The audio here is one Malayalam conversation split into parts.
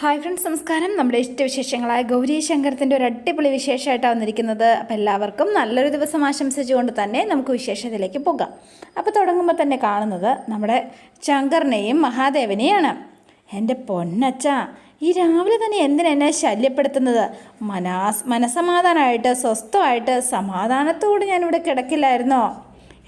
ഹായ് ഫ്രണ്ട്സ് നമസ്കാരം. നമ്മുടെ ഇഷ്ടവിശേഷങ്ങളായ ഗൗരി ശങ്കരത്തിന്റെ ഒരു അടിപൊളി വിശേഷമായിട്ടാണ് വന്നിരിക്കുന്നത്. അപ്പോൾ എല്ലാവർക്കും നല്ലൊരു ദിവസം ആശംസിച്ചുകൊണ്ട് തന്നെ നമുക്ക് വിശേഷത്തിലേക്ക് പോകാം. അപ്പോൾ തുടങ്ങുമ്പോൾ തന്നെ കാണുന്നത് നമ്മുടെ ശങ്കറിനെയും മഹാദേവനെയാണ്. എന്റെ പൊന്നച്ച ഈ രാവിലെ തന്നെ എന്തിനാ എന്നെ ശല്യപ്പെടുത്തുന്നത്? മനാസ് മനസമാധാനമായിട്ട് സ്വസ്ഥമായിട്ട് സമാധാനത്തോട് ഞാനിവിടെ കിടക്കില്ലായിരുന്നോ?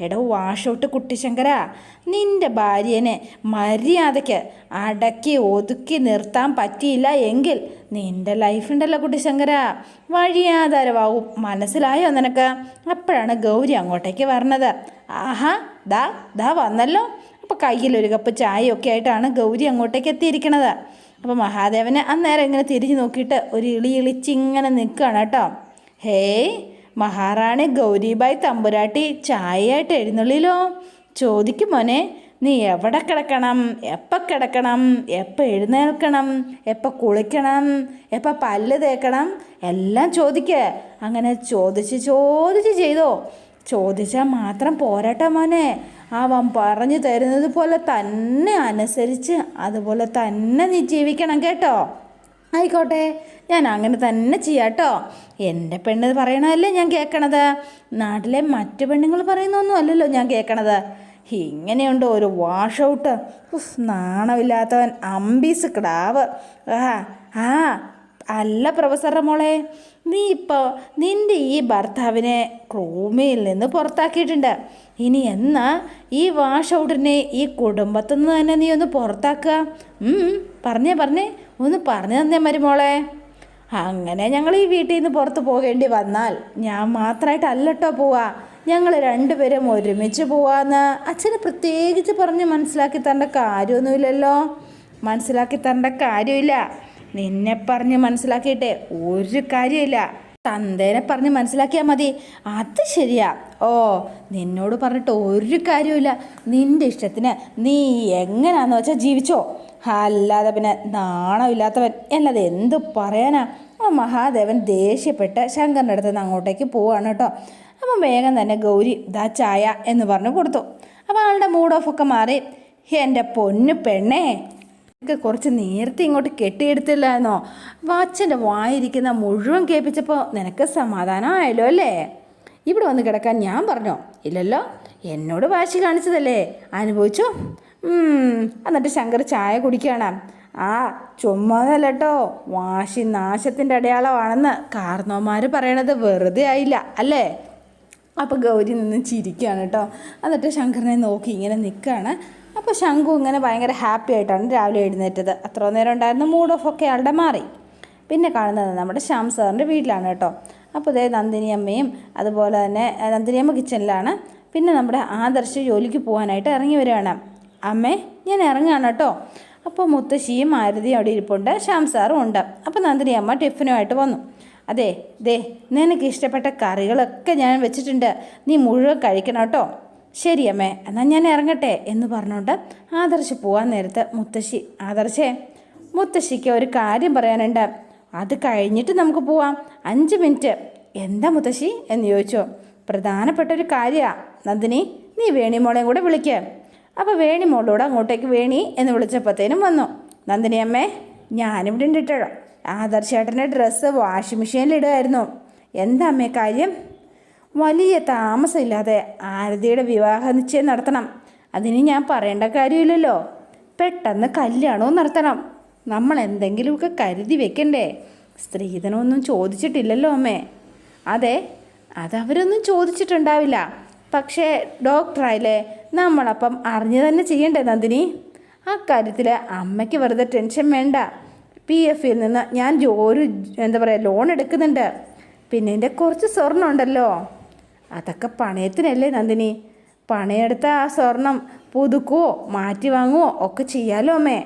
എടോ വാഷൗട്ട് കുട്ടിശങ്കര. നിന്റെ ഭാര്യനെ മര്യാദയ്ക്ക് അടക്കി ഒതുക്കി നിർത്താൻ പറ്റിയില്ല എങ്കിൽ നിന്റെ ലൈഫുണ്ടല്ലോ കുട്ടിശങ്കര. വഴിയാധാരമാവും. മനസ്സിലായോ നിനക്ക്? അപ്പോഴാണ് ഗൗരി അങ്ങോട്ടേക്ക് വരണത്. ആഹാ ദാ ദാ വന്നല്ലോ. അപ്പോൾ കയ്യിൽ ഒരു കപ്പ് ചായയൊക്കെ ആയിട്ടാണ് ഗൗരി അങ്ങോട്ടേക്ക് എത്തിയിരിക്കണത്. അപ്പോൾ മഹാദേവനെ അന്നേരം ഇങ്ങനെ തിരിഞ്ഞു നോക്കിയിട്ട് ഒരു ഇളി ഇളിച്ചിങ്ങനെ നിൽക്കുകയാണ് കേട്ടോ. ഹേയ് മഹാറാണി ഗൗരിബായ് തമ്പുരാട്ടി ചായയായിട്ട് എഴുന്നള്ളിലോ? ചോദിക്കും മോനെ നീ എവിടെ കിടക്കണം? എപ്പോൾ കിടക്കണം? എപ്പോൾ എഴുന്നേൽക്കണം? എപ്പോൾ കുളിക്കണം? എപ്പോൾ പല്ല് തേക്കണം? എല്ലാം ചോദിക്ക. അങ്ങനെ ചോദിച്ച് ചോദിച്ച് ചെയ്തോ? ചോദിച്ചാൽ മാത്രം പോരാട്ട മോനെ. അവൻ പറഞ്ഞു തരുന്നത് പോലെ തന്നെ അനുസരിച്ച് അതുപോലെ തന്നെ നീ ജീവിക്കണം കേട്ടോ. ആയിക്കോട്ടെ ഞാൻ അങ്ങനെ തന്നെ ചെയ്യാട്ടോ. എന്റെ പെണ്ണ് പറയണതല്ലേ ഞാൻ കേൾക്കണത് നാട്ടിലെ മറ്റു പെണ്ണുങ്ങൾ പറയുന്നൊന്നും അല്ലല്ലോ ഞാൻ കേൾക്കണത് ഇങ്ങനെയുണ്ട് ഒരു വാഷ് ഔട്ട് നാണമില്ലാത്തവൻ അമ്പീസ് കിടാവ്. ആ ആ അല്ല പ്രൊഫസറുടെ മോളെ നീ ഇപ്പോൾ നിന്റെ ഈ ഭർത്താവിനെ ക്രൂമിയിൽ നിന്ന് പുറത്താക്കിയിട്ടുണ്ട്. ഇനി എന്നാ ഈ വാഷ് ഔട്ടിനെ ഈ കുടുംബത്തിൽ നിന്ന് തന്നെ നീ ഒന്ന് പുറത്താക്കുക? പറഞ്ഞേ പറഞ്ഞേ. ഒന്ന് പറഞ്ഞു തന്നേ മരുമോളെ അങ്ങനെ ഞങ്ങൾ ഈ വീട്ടിൽ നിന്ന് പുറത്ത് പോകേണ്ടി വന്നാൽ ഞാൻ മാത്രമായിട്ടല്ലട്ടോ പോവാ. ഞങ്ങൾ രണ്ടുപേരും ഒരുമിച്ച് പോവാന്ന്. അച്ഛന് പ്രത്യേകിച്ച് പറഞ്ഞ് മനസ്സിലാക്കി തരേണ്ട കാര്യമൊന്നുമില്ലല്ലോ. മനസ്സിലാക്കി തരേണ്ട കാര്യമില്ല. നിന്നെ പറഞ്ഞ് മനസ്സിലാക്കിയിട്ടേ ഒരു കാര്യമില്ല. തന്തേനെ പറഞ്ഞ് മനസ്സിലാക്കിയാൽ മതി. അത് ശരിയാ. ഓ നിന്നോട് പറഞ്ഞിട്ട് ഒരു കാര്യമില്ല നിന്റെ ഇഷ്ടത്തിന് നീ എങ്ങനെയാന്ന് വെച്ചാൽ ജീവിച്ചോ? അല്ലാതെ പിന്നെ നാണമില്ലാത്തവൻ. എന്നത് എന്ത് പറയാനാ? ആ മഹാദേവൻ ദേഷ്യപ്പെട്ട് ശങ്കറിന്റെ അടുത്ത് നിന്ന് അങ്ങോട്ടേക്ക് പോവാണ് കേട്ടോ. അപ്പം വേഗം തന്നെ ഗൗരി ദാ ചായ എന്ന് പറഞ്ഞു കൊടുത്തു. അപ്പോൾ ആളുടെ മൂഡ് ഓഫ് ഒക്കെ മാറി. എന്റെ പൊന്നു പെണ്ണേ എനിക്ക് കുറച്ച് നേരത്തെ ഇങ്ങോട്ട് കെട്ടിയെടുത്തില്ലായിരുന്നോ? അച്ഛന്റെ വായിരിക്കുന്ന മുഴുവൻ കേൾപ്പിച്ചപ്പോൾ നിനക്ക് സമാധാനമായല്ലോ അല്ലേ? ഇവിടെ വന്ന് കിടക്കാൻ ഞാൻ പറഞ്ഞോ? ഇല്ലല്ലോ എന്നോട് വാശി കാണിച്ചതല്ലേ? അനുഭവിച്ചോ? എന്നിട്ട് ശങ്കർ ചായ കുടിക്കുകയാണ് ആ ചുമ്മാതല്ല കേട്ടോ വാശി നാശത്തിന്റെ അടയാളമാണെന്ന് കാർന്നോമാർ പറയണത് വെറുതെ ആയില്ല അല്ലേ? അപ്പോൾ ഗൗരി നിന്ന് ചിരിക്കുകയാണ് കേട്ടോ. എന്നിട്ട് ശങ്കറിനെ നോക്കി ഇങ്ങനെ നിൽക്കുകയാണ് അപ്പോൾ ശംഖു ഇങ്ങനെ ഭയങ്കര ഹാപ്പി ആയിട്ടാണ് രാവിലെ എഴുന്നേറ്റത്. അത്ര നേരം ഉണ്ടായിരുന്ന മൂഡ് ഓഫ് ഒക്കെ ആളുടെ മാറി. പിന്നെ കാണുന്നത് നമ്മുടെ ശ്യാം സാറിന്റെ വീട്ടിലാണ് കേട്ടോ. അപ്പോൾ ഇതേ നന്ദിനി അമ്മയും അതുപോലെ തന്നെ നന്ദിനി അമ്മ പിന്നെ നമ്മുടെ ആദർശ് ജോലിക്ക് പോകാനായിട്ട് ഇറങ്ങി വരികയാണ്. അമ്മേ ഞാൻ ഇറങ്ങുകയാണ് കേട്ടോ. അപ്പോൾ മുത്തശ്ശിയും മാരുതിയും അവിടെ ഇരിപ്പുണ്ട്. ശ്യാം സാറും ഉണ്ട്. അപ്പോൾ നന്ദിനി അമ്മ ടിഫിനുമായിട്ട് വന്നു. അതെ ദേ നിനക്ക് ഇഷ്ടപ്പെട്ട കറികളൊക്കെ ഞാൻ വെച്ചിട്ടുണ്ട്. നീ മുഴുവൻ കഴിക്കണം കേട്ടോ. ശരി അമ്മേ എന്നാൽ ഞാൻ ഇറങ്ങട്ടെ എന്ന് പറഞ്ഞുകൊണ്ട് ആദർശ് പോകാൻ നേരത്ത് മുത്തശ്ശി ആദർശേ മുത്തശ്ശിക്ക് ഒരു കാര്യം പറയാനുണ്ട്. അത് കഴിഞ്ഞിട്ട് നമുക്ക് പോവാം. അഞ്ച് മിനിറ്റ്. എന്താ മുത്തശ്ശി എന്ന് ചോദിച്ചു. പ്രധാനപ്പെട്ട ഒരു കാര്യമാണ് നന്ദിനി നീ വേണിമോളെയും കൂടെ വിളിക്കുക അപ്പോൾ വേണി മോളോട് അങ്ങോട്ടേക്ക് വേണി എന്ന് വിളിച്ചപ്പോഴത്തേനും വന്നു. നന്ദിനി അമ്മേ ഞാനിവിടെ ഉണ്ട് ആദർശേട്ടന്റെ ഡ്രസ്സ് വാഷിംഗ് മെഷീനിൽ ഇടുമായിരുന്നു എന്താ അമ്മേ കാര്യം? വലിയ താമസമില്ലാതെ ആരതിയുടെ വിവാഹ നിശ്ചയം നടത്തണം. അതിന് ഞാൻ പറയേണ്ട കാര്യമില്ലല്ലോ. പെട്ടെന്ന് കല്യാണവും നടത്തണം. നമ്മൾ എന്തെങ്കിലുമൊക്കെ കരുതി വെക്കണ്ടേ? സ്ത്രീധനമൊന്നും ചോദിച്ചിട്ടില്ലല്ലോ അമ്മേ. അതെ അതവരൊന്നും ചോദിച്ചിട്ടുണ്ടാവില്ല. പക്ഷേ ഡോക്ടറായില്ലേ നമ്മളപ്പം അറിഞ്ഞു തന്നെ ചെയ്യണ്ടേ നന്ദിനി? അക്കാര്യത്തിൽ കാര്യത്തിൽ അമ്മയ്ക്ക് വെറുതെ ടെൻഷൻ വേണ്ട. പി എഫിൽ നിന്ന് ഞാൻ ഒരു എന്താ പറയുക ലോൺ എടുക്കുന്നുണ്ട്. പിന്നെ എന്റെ കുറച്ച് സ്വർണം ഉണ്ടല്ലോ. അതൊക്കെ പണയത്തിനല്ലേ നന്ദിനി? പണയെടുത്ത ആ സ്വർണം പുതുക്കുവോ മാറ്റി വാങ്ങുവോ ഒക്കെ ചെയ്യാലോ അമ്മേ.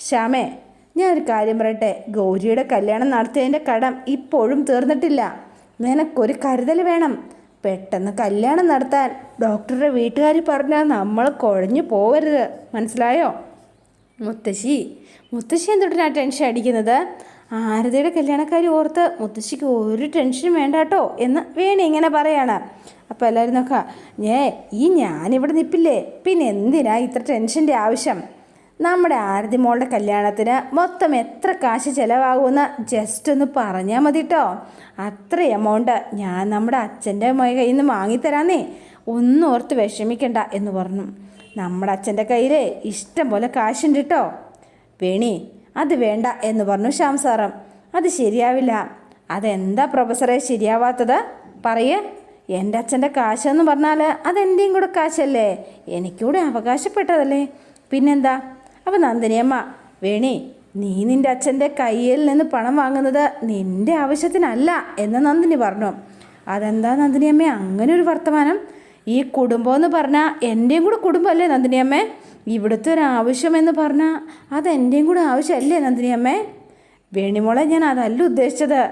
ശ്യാമേ ഞാനൊരു കാര്യം പറയട്ടെ. ഗൗരിയുടെ കല്യാണം നടത്തിയതിന്റെ കടം ഇപ്പോഴും തീർന്നിട്ടില്ല. നിനക്കൊരു കരുതൽ വേണം. പെട്ടെന്ന് കല്യാണം നടത്താൻ ഡോക്ടറുടെ വീട്ടുകാർ പറഞ്ഞാൽ നമ്മൾ കുഴഞ്ഞു പോവരുത്. മനസ്സിലായോ? മുത്തശ്ശി മുത്തശ്ശി എന്തുകൊണ്ടാ ടെൻഷൻ അടിക്കുന്നത്? ആരതിയുടെ കല്യാണക്കാരി ഓർത്ത് മുത്തശ്ശിക്ക് ഒരു ടെൻഷനും വേണ്ട കേട്ടോ എന്ന് വേണി ഇങ്ങനെ പറയാണ്. അപ്പോൾ എല്ലാവരും നോക്കാം ഞേ ഈ ഞാനിവിടെ നിൽപ്പില്ലേ പിന്നെ എന്തിനാ ഇത്ര ടെൻഷന്റെ ആവശ്യം? നമ്മുടെ ആരതി മോളുടെ കല്യാണത്തിന് മൊത്തം എത്ര കാശ് ചിലവാകുമെന്ന് ജസ്റ്റ് ഒന്ന് പറഞ്ഞാൽ മതി കേട്ടോ അത്ര എമൗണ്ട് ഞാൻ നമ്മുടെ അച്ഛന്റെ കയ്യിൽ നിന്ന് വാങ്ങിത്തരാന്നേ. ഒന്നും ഓർത്ത് വിഷമിക്കണ്ട എന്ന് പറഞ്ഞു. നമ്മുടെ അച്ഛന്റെ കയ്യിൽ ഇഷ്ടം പോലെ കാശുണ്ട് കേട്ടോ വേണി അത് വേണ്ട എന്ന് പറഞ്ഞു ശ്യാം അത് ശരിയാവില്ല. അതെന്താ പ്രൊഫസറെ ശരിയാവാത്തത്? പറയേ. എന്റെ അച്ഛന്റെ കാശെന്ന് പറഞ്ഞാൽ അതെന്റെയും കൂടെ കാശല്ലേ. എനിക്കൂടെ അവകാശപ്പെട്ടതല്ലേ. പിന്നെന്താ? അപ്പം നന്ദിനിയമ്മ വേണി നീ നിന്റെ അച്ഛന്റെ കയ്യിൽ നിന്ന് പണം വാങ്ങുന്നത് നിന്റെ ആവശ്യത്തിനല്ല എന്ന് നന്ദിനി പറഞ്ഞു. അതെന്താ നന്ദിനിയമ്മേ? അങ്ങനെ ഒരു വർത്തമാനം. ഈ കുടുംബം എന്ന് പറഞ്ഞാൽ എന്റെയും കൂടെ കുടുംബമല്ലേ നന്ദിനിയമ്മേ? ഇവിടുത്തെ ഒരു ആവശ്യമെന്ന് പറഞ്ഞാൽ അതെന്റെയും കൂടെ ആവശ്യമല്ലേ നന്ദിനിയമ്മേ? വേണിമോളെ ഞാൻ അതല്ല ഉദ്ദേശിച്ചത്.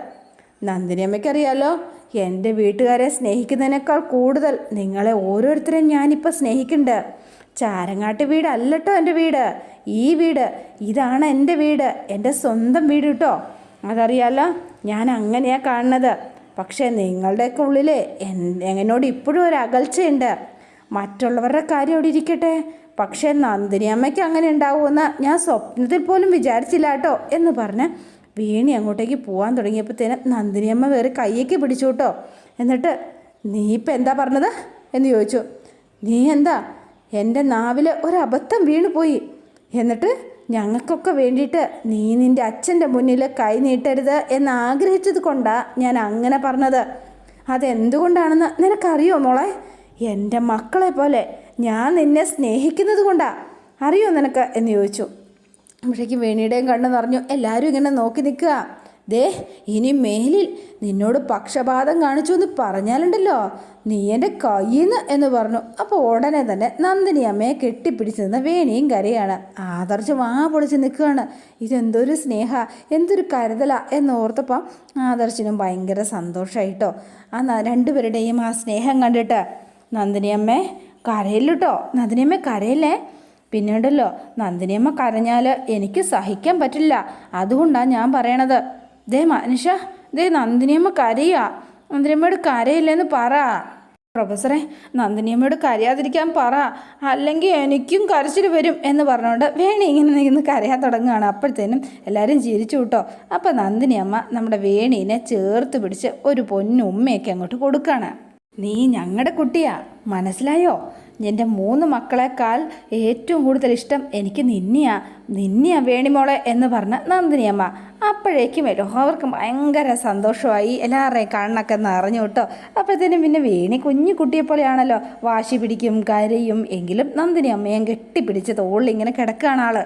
നന്ദിനിയമ്മയ്ക്കറിയാലോ എന്റെ വീട്ടുകാരെ സ്നേഹിക്കുന്നതിനേക്കാൾ കൂടുതൽ നിങ്ങളെ ഓരോരുത്തരെയും ഞാനിപ്പോൾ സ്നേഹിക്കുന്നുണ്ട്. ചാരങ്ങാട്ട് വീടല്ലട്ടോ എന്റെ വീട്. ഈ വീട് ഇതാണ് എന്റെ വീട് എന്റെ സ്വന്തം വീട് കേട്ടോ അതറിയാലോ ഞാൻ അങ്ങനെയാണ് കാണുന്നത്. പക്ഷേ നിങ്ങളുടെയൊക്കെ ഉള്ളിൽ എന്നോട് ഇപ്പോഴും ഒരു അകൽച്ചയുണ്ട്. മറ്റുള്ളവരുടെ കാര്യം അവിടെ ഇരിക്കട്ടെ. പക്ഷേ നന്ദിനി അമ്മയ്ക്ക് അങ്ങനെ ഉണ്ടാവുമെന്ന് ഞാൻ സ്വപ്നത്തിൽ പോലും വിചാരിച്ചില്ല കേട്ടോ എന്ന് പറഞ്ഞ് വീണി അങ്ങോട്ടേക്ക് പോകാൻ തുടങ്ങിയപ്പോഴത്തേനും നന്ദിനി അമ്മ വേറെ കയ്യേക്ക് പിടിച്ചു കേട്ടോ എന്നിട്ട് നീ ഇപ്പം എന്താ പറഞ്ഞത്? എന്ന് ചോദിച്ചു. നീ എന്താ എന്റെ നാവിൽ ഒരബദ്ധം വീണുപോയി. എന്നിട്ട് ഞങ്ങൾക്കൊക്കെ വേണ്ടിയിട്ട് നീ നിന്റെ അച്ഛന്റെ മുന്നിൽ കൈ നീട്ടരുത് എന്ന് ആഗ്രഹിച്ചത് കൊണ്ടാണ് ഞാൻ അങ്ങനെ പറഞ്ഞത്. അതെന്തുകൊണ്ടാണെന്ന് നിനക്കറിയോ മോളെ? എന്റെ മക്കളെ പോലെ ഞാൻ നിന്നെ സ്നേഹിക്കുന്നത് കൊണ്ടാ. അറിയോ നിനക്ക്? എന്ന് ചോദിച്ചു. അപ്പോഴേക്കും വേണിയുടെയും കണ്ണ് പറഞ്ഞു എല്ലാവരും ഇങ്ങനെ നോക്കി നിൽക്കുക. ദേ ഇനി മേലിൽ നിന്നോട് പക്ഷപാതം കാണിച്ചു എന്ന് പറഞ്ഞാലുണ്ടല്ലോ. നീ എന്റെ കയ്യിന്ന് എന്ന് പറഞ്ഞു. അപ്പോൾ ഉടനെ തന്നെ നന്ദിനി അമ്മയെ കെട്ടിപ്പിടിച്ച് നിന്ന് വേണിയും കരയാണ്. ആദർശം ആ പൊളിച്ച് നിൽക്കുകയാണ്. ഇതെന്തൊരു സ്നേഹ എന്തൊരു കരുതല എന്നോർത്തപ്പം ആദർശിനും ഭയങ്കര സന്തോഷമായിട്ടോ ആ രണ്ടുപേരുടെയും ആ സ്നേഹം കണ്ടിട്ട് നന്ദിനിയമ്മേ കരയില്ലട്ടോ? നന്ദിനിയമ്മ കരയില്ലേ? പിന്നെ ഉണ്ടല്ലോ നന്ദിനിയമ്മ കരഞ്ഞാൽ എനിക്ക് സഹിക്കാൻ പറ്റില്ല. അതുകൊണ്ടാണ് ഞാൻ പറയണത്. ദേ മനുഷ്യ ദേ നന്ദിനിയമ്മ കരയുക നന്ദിനിയമ്മയോട് കരയില്ലെന്ന് പറ. പ്രൊഫസറെ നന്ദിനിയമ്മയോട് കരയാതിരിക്കാൻ പറ. അല്ലെങ്കിൽ എനിക്കും കരച്ചിൽ വരും എന്ന് പറഞ്ഞുകൊണ്ട് വേണി ഇങ്ങനെ നിന്ന് കരയാൻ തുടങ്ങുകയാണ്. അപ്പോഴത്തേനും എല്ലാവരും ചിരിച്ചു കേട്ടോ. അപ്പോൾ നന്ദിനിയമ്മ നമ്മുടെ വേണീനെ ചേർത്ത് പിടിച്ച് ഒരു പൊന്നുമ്മയൊക്കെ അങ്ങോട്ട് കൊടുക്കുകയാണ്. നീ ഞങ്ങളുടെ കുട്ടിയാ. മനസ്സിലായോ? എന്റെ മൂന്ന് മക്കളെക്കാൾ ഏറ്റവും കൂടുതൽ ഇഷ്ടം എനിക്ക് നിന്നെയാ. നിന്നെയാ വേണിമോളെ എന്ന് പറഞ്ഞ നന്ദിനിയമ്മ. അപ്പോഴേക്കും എല്ലാവർക്കും ഭയങ്കര സന്തോഷമായി എല്ലാവരുടെയും കണ്ണൊക്കെ നിറഞ്ഞു കേട്ടോ. അപ്പോഴത്തേനും പിന്നെ വേണി കുഞ്ഞു കുട്ടിയെ പോലെയാണല്ലോ. വാശി പിടിക്കും കരയും. എങ്കിലും നന്ദിനി അമ്മയും കെട്ടിപ്പിടിച്ച് തോളിൽ ഇങ്ങനെ കിടക്കുകയാണ് ആൾ.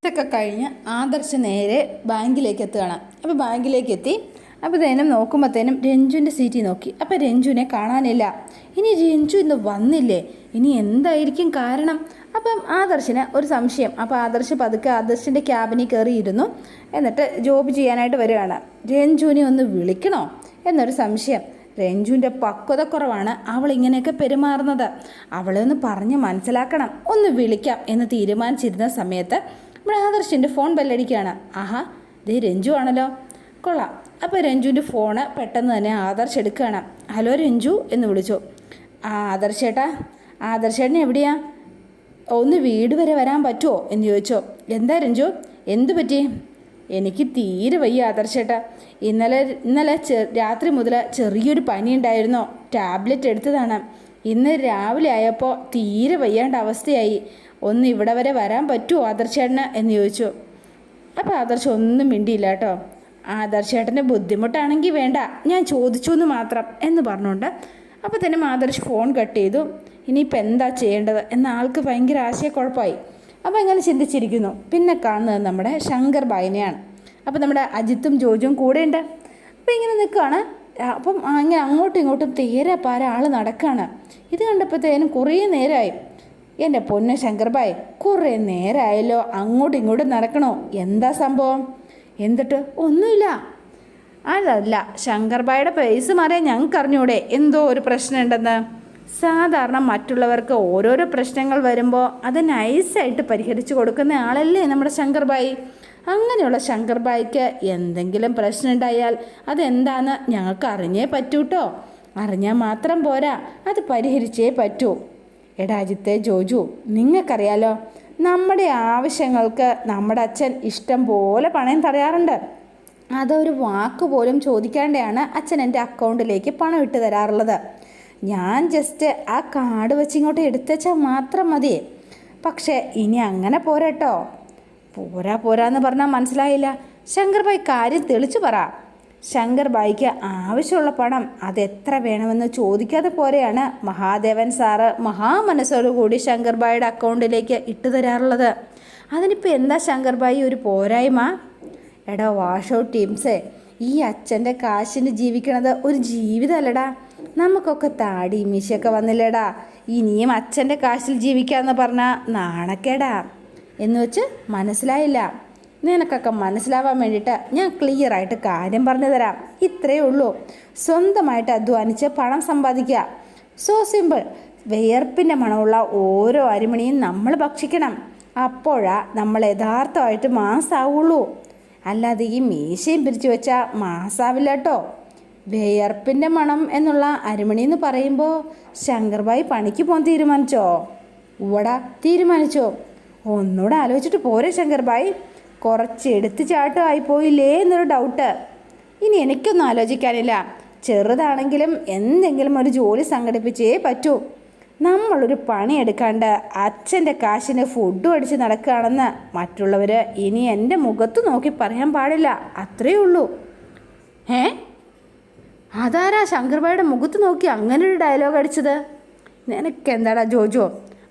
ഇതൊക്കെ കഴിഞ്ഞ് ആദർശ് നേരെ ബാങ്കിലേക്ക് എത്തുകയാണ്. അപ്പോൾ ബാങ്കിലേക്ക് എത്തി. അപ്പോഴത്തേനും നോക്കുമ്പോഴത്തേനും രഞ്ജുവിന്റെ സീറ്റിൽ നോക്കി. അപ്പോൾ രഞ്ജുവിനെ കാണാനില്ല. ഇനി രഞ്ജു ഇന്ന് വന്നില്ലേ? ഇനി എന്തായിരിക്കും കാരണം? അപ്പം ആദർശിന് ഒരു സംശയം. അപ്പോൾ ആദർശ് പതുക്കെ ആദർശിന്റെ ക്യാബിനിൽ കയറിയിരുന്നു. എന്നിട്ട് ജോബ് ചെയ്യാനായിട്ട് വരികയാണ്. രഞ്ജുവിനെ ഒന്ന് വിളിക്കണോ? എന്നൊരു സംശയം. രഞ്ജുവിന്റെ പക്വത കുറവാണ് അവൾ ഇങ്ങനെയൊക്കെ പെരുമാറുന്നത്. അവളെ ഒന്ന് പറഞ്ഞ് മനസ്സിലാക്കണം. ഒന്ന് വിളിക്കാം എന്ന് തീരുമാനിച്ചിരുന്ന സമയത്ത് നമ്മുടെ ആദർശിന്റെ ഫോൺ ബെല്ലടിക്കുകയാണ്. ആഹാ ദേ രഞ്ജു ആണല്ലോ. കൊള്ളാം. അപ്പോൾ രഞ്ജുവിന്റെ ഫോണ് പെട്ടെന്ന് തന്നെ ആദർശ് എടുക്കുകയാണ്. ഹലോ രഞ്ജു എന്ന് വിളിച്ചു. ആ ആദർശേട്ടാ ആദർശേട്ടൻ എവിടെയാ? ഒന്ന് വീട് വരെ വരാൻ പറ്റുമോ എന്ന് ചോദിച്ചോ. എന്താ രഞ്ജു? എന്ത് പറ്റി? എനിക്ക് തീരെ വയ്യ ആദർശേട്ടാ. ഇന്നലെ ഇന്നലെ രാത്രി മുതൽ ചെറിയൊരു പനി ഉണ്ടായിരുന്നോ ടാബ്ലറ്റ് എടുത്തതാണ്. ഇന്ന് രാവിലെ ആയപ്പോൾ തീരെ വയ്യാണ്ട അവസ്ഥയായി. ഒന്ന് ഇവിടെ വരെ വരാൻ പറ്റുമോ ആദർശേട്ടന്? എന്ന് ചോദിച്ചു. അപ്പോൾ ആദർശ ഒന്നും മിണ്ടിയില്ല കേട്ടോ. ആദർശേട്ടന്റെ ബുദ്ധിമുട്ടാണെങ്കിൽ വേണ്ട ഞാൻ ചോദിച്ചു എന്ന് മാത്രം എന്ന് പറഞ്ഞുകൊണ്ട് അപ്പോൾ തന്നെ ആദർശ് ഫോൺ കട്ട് ചെയ്തു. ഇനിയിപ്പോൾ എന്താ ചെയ്യേണ്ടത്? എന്ന ആൾക്ക് ഭയങ്കര ആശയക്കുഴപ്പമായി. അപ്പോൾ ഇങ്ങനെ ചിന്തിച്ചിരിക്കുന്നു. പിന്നെ കാണുന്നത് നമ്മുടെ ശങ്കർ ബായിനെയാണ്. അപ്പോൾ നമ്മുടെ അജിത്തും ജോജും കൂടെയുണ്ട്. അപ്പോൾ ഇങ്ങനെ നിൽക്കുകയാണ്. അപ്പം അങ്ങനെ അങ്ങോട്ടും ഇങ്ങോട്ടും തീരെ പാര ആൾ നടക്കുകയാണ് ഇത് കണ്ടപ്പോഴത്തേനും കുറേ നേരമായി. എന്റെ പൊന്ന് ശങ്കർബായ് കുറേ നേരമായല്ലോ അങ്ങോട്ടും ഇങ്ങോട്ടും നടക്കണോ? എന്താ സംഭവം? എന്നിട്ട് ഒന്നുമില്ല. അതല്ല ശങ്കർബായുടെ പേസ് മാറിയാൽ ഞങ്ങൾക്ക് അറിഞ്ഞൂടെ എന്തോ ഒരു പ്രശ്നമുണ്ടെന്ന്. സാധാരണ മറ്റുള്ളവർക്ക് ഓരോരോ പ്രശ്നങ്ങൾ വരുമ്പോൾ അത് നൈസായിട്ട് പരിഹരിച്ചു കൊടുക്കുന്ന ആളല്ലേ നമ്മുടെ ശങ്കർബായി അങ്ങനെയുള്ള ശങ്കർബായിക്ക് എന്തെങ്കിലും പ്രശ്നം ഉണ്ടായാൽ അതെന്താന്ന് ഞങ്ങൾക്ക് അറിഞ്ഞേ പറ്റൂട്ടോ. അറിഞ്ഞാൽ മാത്രം പോരാ അത് പരിഹരിച്ചേ പറ്റൂ. എടാജിത്തെ ജോജു നിങ്ങൾക്കറിയാലോ നമ്മുടെ ആവശ്യങ്ങൾക്ക് നമ്മുടെ അച്ഛൻ ഇഷ്ടം പോലെ പണയം തടയാറുണ്ട്. അതൊരു വാക്ക് പോലും ചോദിക്കാണ്ടാണ് അച്ഛൻ എന്റെ അക്കൗണ്ടിലേക്ക് പണം ഇട്ട് തരാറുള്ളത്. ഞാൻ ജസ്റ്റ് ആ കാർഡ് വെച്ച് ഇങ്ങോട്ട് എടുത്തച്ചാൽ മാത്രം മതി. പക്ഷേ ഇനി അങ്ങനെ പോരാട്ടോ പോരാ പോരാന്ന് പറഞ്ഞാൽ മനസ്സിലായില്ല. ശങ്കർ ഭായ് കാര്യം തെളിച്ചു പറ. ശങ്കർ ഭായിക്ക് ആവശ്യമുള്ള പണം അതെത്ര വേണമെന്ന് ചോദിക്കാതെ പോരെയാണ് മഹാദേവൻ സാറ് മഹാമനസ്സോടുകൂടി ശങ്കർ ഭായിയുടെ അക്കൗണ്ടിലേക്ക് ഇട്ടു തരാറുള്ളത്. അതിനിപ്പോൾ എന്താ ശങ്കർ ഭായി ഒരു പോരായ്മ? എടാ വാഷ് ഔട്ട് ടീംസേ ഈ അച്ഛന്റെ കാശിന് ജീവിക്കണത് ഒരു ജീവിതമല്ലടാ. നമുക്കൊക്കെ താടി മീശയൊക്കെ വന്നില്ലേടാ. ഇനിയും അച്ഛന്റെ കാശിൽ ജീവിക്കാമെന്ന് പറഞ്ഞാൽ നാണക്കേടാ. എന്ന് വെച്ച് മനസ്സിലായില്ല. നിനക്കൊക്കെ മനസ്സിലാവാൻ വേണ്ടിയിട്ട് ഞാൻ ക്ലിയർ ആയിട്ട് കാര്യം പറഞ്ഞു തരാം. ഇത്രയേ ഉള്ളൂ. സ്വന്തമായിട്ട് അധ്വാനിച്ച് പണം സമ്പാദിക്കുക. സോ സിമ്പിൾ വിയർപ്പിന്റെ മണമുള്ള ഓരോ അരിമണിയും നമ്മൾ ഭക്ഷിക്കണം. അപ്പോഴാ നമ്മൾ യഥാർത്ഥമായിട്ട് മാസാവുള്ളൂ. അല്ലാതെ ഈ മീശയും പിരിച്ചു വെച്ചാൽ മാസാവില്ല കേട്ടോ വിയർപ്പിന്റെ മണം എന്നുള്ള അരിമണി എന്ന് പറയുമ്പോൾ ശങ്കർബായി പണിക്ക് പോകാൻ തീരുമാനിച്ചോ? ഉവടാ തീരുമാനിച്ചോ. ഒന്നുകൂടെ ആലോചിച്ചിട്ട് പോരെ ശങ്കർബായി. കുറച്ച് എടുത്തു ചാട്ടമായി പോയില്ലേ എന്നൊരു ഡൗട്ട് ഇനി എനിക്കൊന്നും ആലോചിക്കാനില്ല. ചെറുതാണെങ്കിലും എന്തെങ്കിലും ഒരു ജോലി സംഘടിപ്പിച്ചേ പറ്റൂ. നമ്മളൊരു പണിയെടുക്കാണ്ട് അച്ഛന്റെ കാശിന് ഫുഡ് അടിച്ച് നടക്കുകയാണെന്ന് മറ്റുള്ളവർ ഇനി എന്റെ മുഖത്ത് നോക്കി പറയാൻ പാടില്ല. അത്രയേ ഉള്ളൂ. ഏ? അതാരാ ശങ്കർബായുടെ മുഖത്ത് നോക്കി അങ്ങനെ ഒരു ഡയലോഗ് അടിച്ചത്? നിനക്ക് എന്താടാ ജോജോ?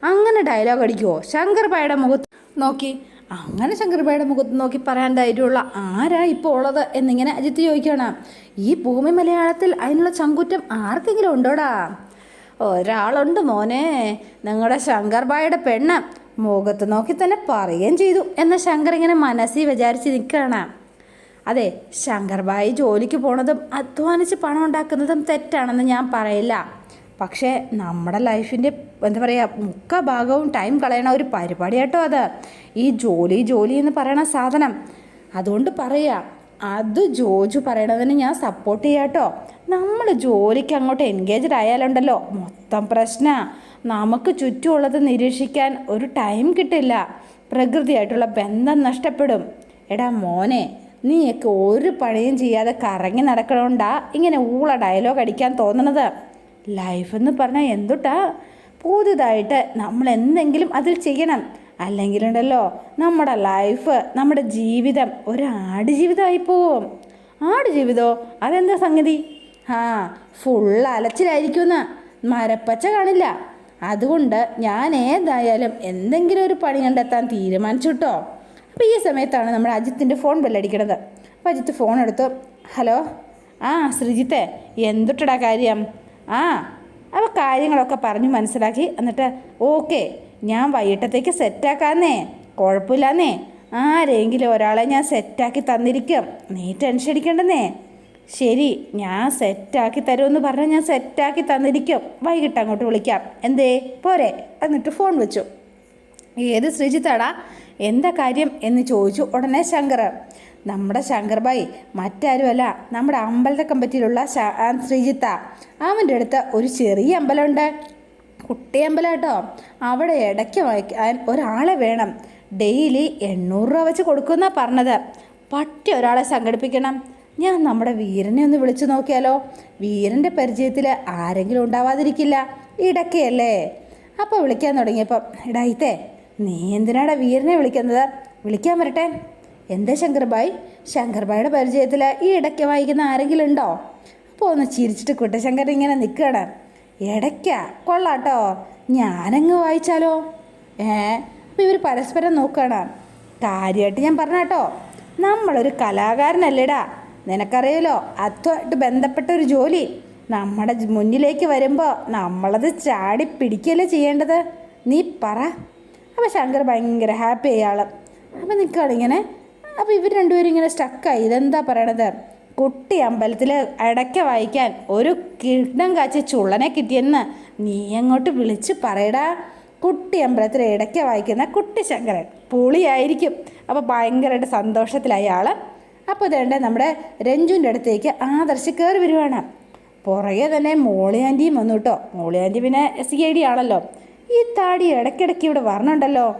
അങ്ങനെ ഡയലോഗ് അടിക്കുമോ ശങ്കർബായുടെ മുഖത്ത് നോക്കി. അങ്ങനെ ശങ്കർബായുടെ മുഖത്ത് നോക്കി പറയാൻ ധൈര്യമുള്ള ആരാ ഇപ്പോൾ ഉള്ളത് എന്നിങ്ങനെ അജിത്ത് ചോദിക്കണം ഈ ഭൂമി മലയാളത്തിൽ അതിനുള്ള ചങ്കുറ്റം ആർക്കെങ്കിലും ഉണ്ടോടാ? ഒരാളുണ്ട് മോനെ. നിങ്ങളുടെ ശങ്കർബായുടെ പെണ്ണ് മുഖത്ത് നോക്കി തന്നെ പറയുകയും ചെയ്തു. എന്ന ശങ്കർ ഇങ്ങനെ മനസ്സിൽ വിചാരിച്ച് നിൽക്കുകയാണ്. അതെ ശങ്കർബായി ജോലിക്ക് പോണതും അധ്വാനിച്ച് പണം ഉണ്ടാക്കുന്നതും തെറ്റാണെന്ന് ഞാൻ പറയില്ല. പക്ഷേ നമ്മുടെ ലൈഫിന്റെ എന്താ പറയുക മുക്ക ഭാഗവും ടൈം കളയണ ഒരു പരിപാടി കേട്ടോ അത്. ഈ ജോലി ജോലി എന്ന് പറയണ സാധനം. അതുകൊണ്ട് പറയുക അത് ജോജു പറയണതിന് ഞാൻ സപ്പോർട്ട് ചെയ്യാട്ടോ നമ്മൾ ജോലിക്ക് അങ്ങോട്ട് എൻഗേജ്ഡ് ആയാലുണ്ടല്ലോ മൊത്തം പ്രശ്ന. നമുക്ക് ചുറ്റുമുള്ളത് നിരീക്ഷിക്കാൻ ഒരു ടൈം കിട്ടില്ല. പ്രകൃതിയായിട്ടുള്ള ബന്ധം നഷ്ടപ്പെടും. എടാ മോനെ നീയൊക്കെ ഒരു പണിയും ചെയ്യാതെ കറങ്ങി നടക്കണോണ്ടാ ഇങ്ങനെ ഊള ഡയലോഗ് അടിക്കാൻ തോന്നണത്? ലൈഫ് എന്ന് പറഞ്ഞാൽ എന്തുട്ടാ? പുതുതായിട്ട് നമ്മൾ എന്തെങ്കിലും അതിൽ ചെയ്യണം. അല്ലെങ്കിലുണ്ടല്ലോ നമ്മുടെ ലൈഫ് നമ്മുടെ ജീവിതം ഒരു ആട് ജീവിതമായി പോവും. ആട് ജീവിതമോ അതെന്താ സംഗതി? ആ ഫുൾ അലച്ചിലായിരിക്കുമെന്ന് മരപ്പച്ച കാണില്ല. അതുകൊണ്ട് ഞാൻ ഏതായാലും എന്തെങ്കിലും ഒരു പണി കണ്ടെത്താൻ തീരുമാനിച്ചു കേട്ടോ അപ്പോൾ ഈ സമയത്താണ് നമ്മുടെ അജിത്തിന്റെ ഫോൺ ബെല്ലടിക്കണത്. അപ്പോൾ അജിത്ത് ഫോൺ എടുത്തു. ഹലോ? ആ ശ്രീജിത്തെ എന്തുട്ടടാ കാര്യം? ആ അപ്പോൾ കാര്യങ്ങളൊക്കെ പറഞ്ഞു മനസ്സിലാക്കി. എന്നിട്ട് ഓക്കെ ഞാൻ വൈകിട്ടത്തേക്ക് സെറ്റാക്കാന്നേ. കുഴപ്പമില്ലാന്നേ. ആരെങ്കിലും ഒരാളെ ഞാൻ സെറ്റാക്കി തന്നിരിക്കും. നീ ടെൻഷൻ അടിക്കണ്ടെന്നേ. ശരി ഞാൻ സെറ്റാക്കി തരുമെന്ന് പറഞ്ഞാൽ ഞാൻ സെറ്റാക്കി തന്നിരിക്കും. വൈകിട്ട് അങ്ങോട്ട് വിളിക്കാം. എന്തേ? പോരെ. എന്നിട്ട് ഫോൺ വെച്ചു. ഏത് ശ്രീജിത്താടാ? എന്താ കാര്യം എന്ന് ചോദിച്ചു ഉടനെ ശങ്കർ. നമ്മുടെ ശങ്കർ ഭായി മറ്റാരുമല്ല നമ്മുടെ അമ്പലത്തെ കമ്പറ്റിയിലുള്ള ശ്രീജിത്ത. അവന്റെ അടുത്ത് ഒരു ചെറിയ അമ്പലമുണ്ട്. കുട്ടി അമ്പലം കേട്ടോ അവിടെ ഇടയ്ക്ക് വായിക്കാൻ ഒരാളെ വേണം. ഡെയിലി എണ്ണൂറ് രൂപ വെച്ച് കൊടുക്കുമെന്നാണ് പറഞ്ഞത്. പട്ടി ഒരാളെ സംഘടിപ്പിക്കണം. ഞാൻ നമ്മുടെ വീരനെ ഒന്ന് വിളിച്ചു നോക്കിയാലോ? വീരന്റെ പരിചയത്തിൽ ആരെങ്കിലും ഉണ്ടാവാതിരിക്കില്ല. ഇടയ്ക്കയല്ലേ അപ്പോൾ വിളിക്കാൻ തുടങ്ങിയപ്പം ഇടായിത്തേ നീ എന്തിനാടാ വീരനെ വിളിക്കുന്നത്? വിളിക്കാൻ വരട്ടെ. എന്താ ശങ്കർബായി? ശങ്കർബായുടെ പരിചയത്തിൽ ഈ ഇടയ്ക്ക് വായിക്കുന്ന ആരെങ്കിലും ഉണ്ടോ? അപ്പോൾ ഒന്ന് ചിരിച്ചിട്ട് കുട്ടശങ്കർ ഇങ്ങനെ നിൽക്കുകയാണ് ഇടയ്ക്ക കൊള്ളാട്ടോ. ഞാനങ്ങ് വായിച്ചാലോ? ഏ അപ്പോൾ ഇവർ പരസ്പരം നോക്കുകയാണ് കാര്യമായിട്ട് ഞാൻ പറഞ്ഞാട്ടോ നമ്മളൊരു കലാകാരനല്ലേടാ. നിനക്കറിയാലോ അതുമായിട്ട് ബന്ധപ്പെട്ട ഒരു ജോലി. നമ്മുടെ മുന്നിലേക്ക് വരുമ്പോൾ നമ്മളത് ചാടി പിടിക്കുകയല്ലേ ചെയ്യേണ്ടത്? നീ പറ. അപ്പോൾ ശങ്കർ ഭയങ്കര ഹാപ്പി അയാൾ അപ്പോൾ നിൽക്കുകയാണ് ഇങ്ങനെ. അപ്പോൾ ഇവർ രണ്ടുപേരും ഇങ്ങനെ സ്റ്റക്കായി ഇതെന്താ പറയണത്? കുട്ടി അമ്പലത്തിൽ ഇടയ്ക്ക വായിക്കാൻ ഒരു കിണ്ണം കാച്ച ചുള്ളനെ കിട്ടിയെന്ന് നീ അങ്ങോട്ട് വിളിച്ച് പറയടാ. കുട്ടി അമ്പലത്തിൽ ഇടയ്ക്ക വായിക്കുന്ന കുട്ടി ശങ്കരൻ പുളിയായിരിക്കും. അപ്പോൾ ഭയങ്കരമായിട്ട് സന്തോഷത്തിലായി അപ്പോൾ ഇതേണ്ട നമ്മുടെ രഞ്ജുവിന്റെ അടുത്തേക്ക് ആദർശ് കയറി വരുവാണ്. പുറകെ തന്നെ മോളി ആന്റിയും വന്നു കേട്ടോ. മോളി ആന്റി പിന്നെ സി ഐ ഡി ആണല്ലോ. ഈ താടി ഇടയ്ക്കിടയ്ക്ക് ഇവിടെ വരണുണ്ടല്ലോ.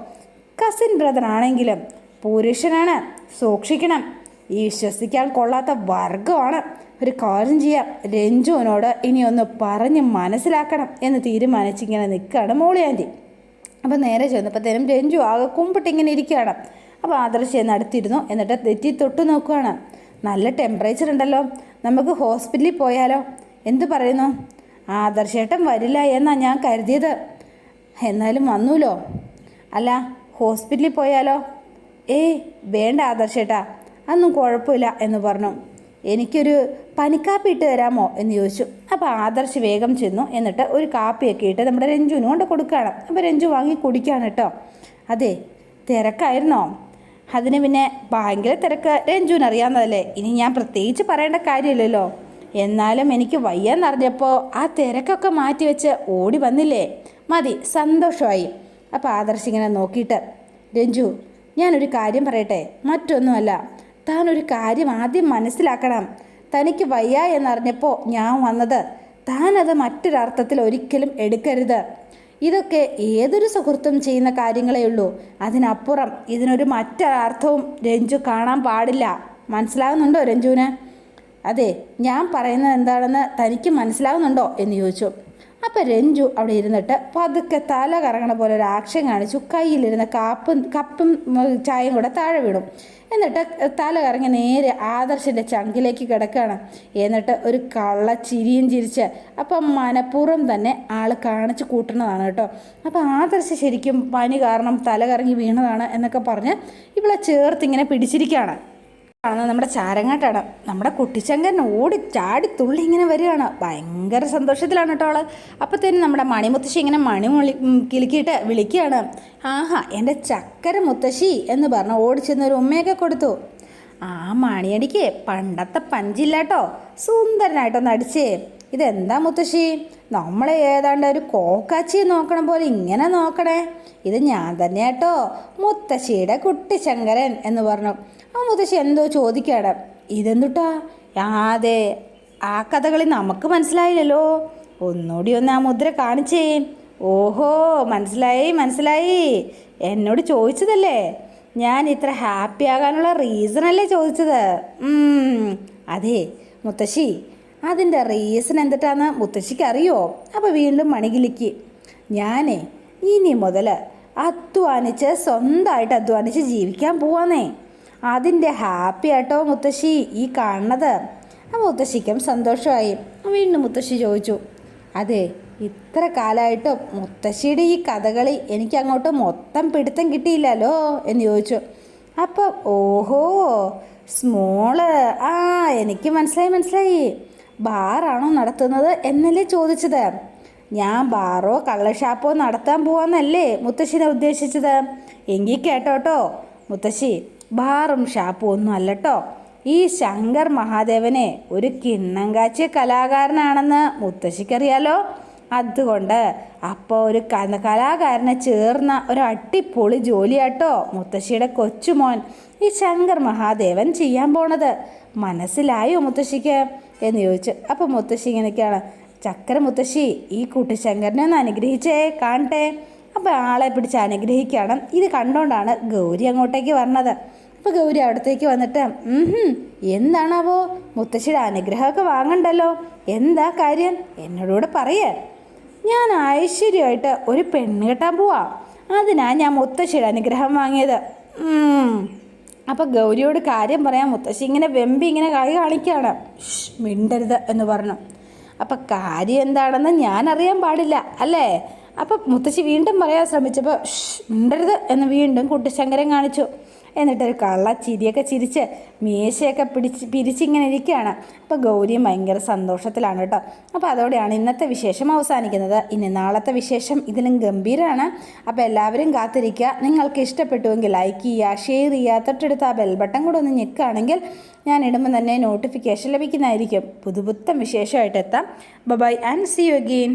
കസിൻ ബ്രദർ ആണെങ്കിലും പുരുഷനാണ്. സൂക്ഷിക്കണം. ഈ വിശ്വസിക്കാൻ കൊള്ളാത്ത വർഗമാണ് ഒരു കാര്യം ചെയ്യാം. രഞ്ജുവിനോട് ഇനിയൊന്ന് പറഞ്ഞ് മനസ്സിലാക്കണം എന്ന് തീരുമാനിച്ചിങ്ങനെ നിൽക്കുകയാണ് മോളി ആന്റി. അപ്പോൾ നേരെ ചെന്നപ്പോഴത്തേനും രഞ്ജു ആകെ കുമ്പിട്ടിങ്ങനെ ഇരിക്കുകയാണ്. അപ്പോൾ ആദർശ് എന്ന് അടുത്തിരുന്നു. എന്നിട്ട് തെറ്റി തൊട്ട് നോക്കുകയാണ്. നല്ല ടെമ്പറേച്ചർ ഉണ്ടല്ലോ. നമുക്ക് ഹോസ്പിറ്റലിൽ പോയാലോ? എന്ത് പറയുന്നു? ആദർശേട്ടൻ വരില്ല എന്നാണ് ഞാൻ കരുതിയത്. എന്നാലും വന്നൂലോ? അല്ല ഹോസ്പിറ്റലിൽ പോയാലോ? ഏയ് വേണ്ട ആദർശേട്ടാ അന്നും കുഴപ്പമില്ല എന്ന് പറഞ്ഞു. എനിക്കൊരു പനിക്കാപ്പി ഇട്ട് തരാമോ എന്ന് ചോദിച്ചു. അപ്പോൾ ആദർശ് വേഗം ചെന്നു എന്നിട്ട് ഒരു കാപ്പിയൊക്കെ ഇട്ട് നമ്മുടെ രഞ്ജുവിന് കൊണ്ട് കൊടുക്കുകയാണ്. അപ്പോൾ രഞ്ജു വാങ്ങി കുടിക്കുകയാണ് കേട്ടോ. അതെ തിരക്കായിരുന്നോ? അതിന് പിന്നെ ഭയങ്കര തിരക്ക്. രഞ്ജുവിന് അറിയാവുന്നതല്ലേ? ഇനി ഞാൻ പ്രത്യേകിച്ച് പറയേണ്ട കാര്യമില്ലല്ലോ. എന്നാലും എനിക്ക് വയ്യാന്നറിഞ്ഞപ്പോൾ ആ തിരക്കൊക്കെ മാറ്റി വെച്ച് ഓടി വന്നില്ലേ? മതി സന്തോഷമായി. അപ്പോൾ ആദർശ് ഇങ്ങനെ നോക്കിയിട്ട് രഞ്ജു ഞാനൊരു കാര്യം പറയട്ടെ? മറ്റൊന്നുമല്ല താൻ ഒരു കാര്യം ആദ്യം മനസ്സിലാക്കണം. തനിക്ക് വയ്യ എന്നറിഞ്ഞപ്പോൾ ഞാൻ വന്നത് താൻ അത് മറ്റൊരർത്ഥത്തിൽ ഒരിക്കലും എടുക്കരുത്. ഇതൊക്കെ ഏതൊരു സുഹൃത്തും ചെയ്യുന്ന കാര്യങ്ങളേ ഉള്ളൂ. അതിനപ്പുറം ഇതിനൊരു മറ്റൊരർത്ഥവും രഞ്ജു കാണാൻ പാടില്ല. മനസ്സിലാകുന്നുണ്ടോ രഞ്ജുവിന്? അതെ ഞാൻ പറയുന്നത് എന്താണെന്ന് തനിക്ക് മനസ്സിലാകുന്നുണ്ടോ എന്ന് ചോദിച്ചു. അപ്പം രഞ്ജു അവിടെ ഇരുന്നിട്ട് പതുക്കെ തല കറങ്ങണ പോലെ ഒരു ആക്ഷൻ കാണിച്ചു. കയ്യിലിരുന്ന കാപ്പും കപ്പും ചായയും കൂടെ താഴെ വീണു. എന്നിട്ട് തല കറങ്ങി നേരെ ആദർശിന്റെ ചങ്കിലേക്ക് കിടക്കുകയാണ് എന്നിട്ട് ഒരു കള്ള ചിരിയും ചിരിച്ച് അപ്പം മനഃപൂർവം തന്നെ ആൾ കാണിച്ചു കൂട്ടുന്നതാണ് കേട്ടോ. അപ്പോൾ ആദർശ് ശരിക്കും പനി കാരണം തല കറങ്ങി വീണതാണ് എന്നൊക്കെ പറഞ്ഞ് ഇവളെ ചേർത്ത് ഇങ്ങനെ പിടിച്ചിരിക്കുകയാണ് ആണ് നമ്മുടെ ചാരങ്ങാട്ടാണ് നമ്മുടെ കുട്ടിച്ചങ്കൻ ഓടി ചാടി തുള്ളി ഇങ്ങനെ വരികയാണ്. ഭയങ്കര സന്തോഷത്തിലാണ് കേട്ടോ ആൾ അപ്പോഴത്തേനും നമ്മുടെ മണിമുത്തശ്ശി ഇങ്ങനെ മണി കിലുക്കിയിട്ട് വിളിക്കുകയാണ്. ആഹാ എന്റെ ചക്കര മുത്തശ്ശി എന്ന് പറഞ്ഞ് ഓടിച്ചെന്ന് ഒരു ഉമ്മയൊക്കെ കൊടുത്തു. ആ മണിയടിക്ക് പണ്ടത്തെ പഞ്ചില്ല കേട്ടോ സുന്ദരനായിട്ടൊന്ന് അടിച്ചേ. ഇതെന്താ മുത്തശ്ശി? നമ്മളെ ഏതാണ്ട് ഒരു കോക്കാച്ചിയെ നോക്കണം പോലെ ഇങ്ങനെ നോക്കണേ. ഇത് ഞാൻ തന്നെ കേട്ടോ. മുത്തശ്ശിയുടെ കുട്ടി ശങ്കരൻ എന്ന് പറഞ്ഞു. ആ മുത്തശ്ശി എന്തോ ചോദിക്കാണ് ഇതെന്തുട്ടാ? അതെ. ആ കഥകളി നമുക്ക് മനസ്സിലായില്ലല്ലോ. ഒന്നുകൂടി ഒന്ന് ആ മുദ്ര കാണിച്ചേ. ഓഹോ മനസ്സിലായി മനസ്സിലായി. എന്നോട് ചോദിച്ചതല്ലേ? ഞാൻ ഇത്ര ഹാപ്പി ആകാനുള്ള റീസണല്ലേ ചോദിച്ചത്. അതെ. മുത്തശ്ശി അതിന്റെ റീസൺ എന്തിട്ടാന്ന് മുത്തശ്ശിക്ക് അറിയോ അപ്പോൾ വീണ്ടും മണികിലിക്ക് ഞാനേ ഇനി മുതൽ അധ്വാനിച്ച് സ്വന്തമായിട്ട് അധ്വാനിച്ച് ജീവിക്കാൻ പോവാന്നേ. അതിന്റെ ഹാപ്പി ആട്ടോ മുത്തശ്ശി ഈ കാണുന്നത്. ആ മുത്തശ്ശിക്കും സന്തോഷമായി. വീണ്ടും മുത്തശ്ശി ചോദിച്ചു അതെ ഇത്ര കാലമായിട്ട് മുത്തശ്ശിയുടെ ഈ കഥകളി എനിക്ക് അങ്ങോട്ട് മൊത്തം പിടുത്തം കിട്ടിയില്ലല്ലോ? എന്ന് ചോദിച്ചു. അപ്പം ഓഹോ സ്മോൾ ആ എനിക്ക് മനസ്സിലായി മനസ്സിലായി. ബാറാണോ നടത്തുന്നത് എന്നല്ലേ ചോദിച്ചത്. ഞാൻ ബാറോ കള്ളഷാപ്പോ നടത്താൻ പോവാന്നല്ലേ മുത്തശ്ശിനെ ഉദ്ദേശിച്ചത്. എങ്കിൽ കേട്ടോട്ടോ. മുത്തശ്ശി ബാറും ഷാപ്പും ഒന്നും അല്ലട്ടോ. ഈ ശങ്കർ മഹാദേവനെ ഒരു കിണ്ണം കാച്ചിയ കലാകാരനാണെന്ന് മുത്തശ്ശിക്കറിയാലോ. അതുകൊണ്ട് അപ്പോൾ ഒരു കലാകാരനെ ചേർന്ന ഒരു അട്ടിപ്പൊളി ജോലിയാട്ടോ മുത്തശ്ശിയുടെ കൊച്ചുമോൻ ഈ ശങ്കർ മഹാദേവൻ ചെയ്യാൻ പോണത്. മനസ്സിലായോ മുത്തശ്ശിക്ക്? എന്ന് ചോദിച്ചു. അപ്പോൾ മുത്തശ്ശി ഇങ്ങനെയൊക്കെയാണ്. ചക്കര മുത്തശ്ശി ഈ കുട്ടിശങ്കരനെ ഒന്ന് അനുഗ്രഹിച്ചേ കാണട്ടെ. അപ്പോൾ ആളെ പിടിച്ച് അനുഗ്രഹിക്കണം. ഇത് കണ്ടോണ്ടാണ് ഗൗരി അങ്ങോട്ടേക്ക് വരണത് അപ്പോൾ ഗൗരി അവിടത്തേക്ക് വന്നിട്ട് "ഉം ഹും, എന്താണാവോ? മുത്തശ്ശിയുടെ അനുഗ്രഹമൊക്കെ വാങ്ങണ്ടല്ലോ. എന്താ കാര്യം? എന്നോടുകൂടെ പറയേ. ഞാൻ ഐശ്വര്യമായിട്ട് ഒരു പെണ്ണ് കെട്ടാൻ പോവാം. അതിനാ ഞാൻ മുത്തശ്ശിയുടെ അനുഗ്രഹം വാങ്ങിയത്. അപ്പോൾ ഗൗരിയോട് കാര്യം പറയാൻ മുത്തശ്ശി ഇങ്ങനെ വെമ്പി ഇങ്ങനെ കൈ കാണിക്കുകയാണ്. മിണ്ടരുത് എന്ന് പറഞ്ഞു. അപ്പം കാര്യം എന്താണെന്ന് ഞാൻ അറിയാൻ പാടില്ല അല്ലേ? അപ്പം മുത്തശ്ശി വീണ്ടും പറയാൻ ശ്രമിച്ചപ്പോൾ മിണ്ടരുത് എന്ന് വീണ്ടും കുട്ടിശങ്കരൻ കാണിച്ചു. എന്നിട്ടൊരു കള്ള ചിരിയൊക്കെ ചിരിച്ച് മീശയൊക്കെ പിടിച്ച് പിരിച്ചിങ്ങനെ ഇരിക്കുകയാണ്. അപ്പോൾ ഗൗരിയും ഭയങ്കര സന്തോഷത്തിലാണ് കേട്ടോ. അപ്പോൾ അതോടെയാണ് ഇന്നത്തെ വിശേഷം അവസാനിക്കുന്നത്. ഇനി നാളത്തെ വിശേഷം ഇതിലും ഗംഭീരമാണ് അപ്പോൾ എല്ലാവരും കാത്തിരിക്കുക. നിങ്ങൾക്ക് ഇഷ്ടപ്പെട്ടുവെങ്കിൽ ലൈക്ക് ചെയ്യുക ഷെയർ ചെയ്യുക തൊട്ടടുത്ത് ആ ബെൽ ബട്ടൺ കൂടെ ഒന്ന് ഞെക്കുകയാണെങ്കിൽ ഞാൻ ഇടുമ്പോൾ തന്നെ നോട്ടിഫിക്കേഷൻ ലഭിക്കുന്നതായിരിക്കും. പുതുപുത്തം വിശേഷമായിട്ട് എത്താം. Bye and see you again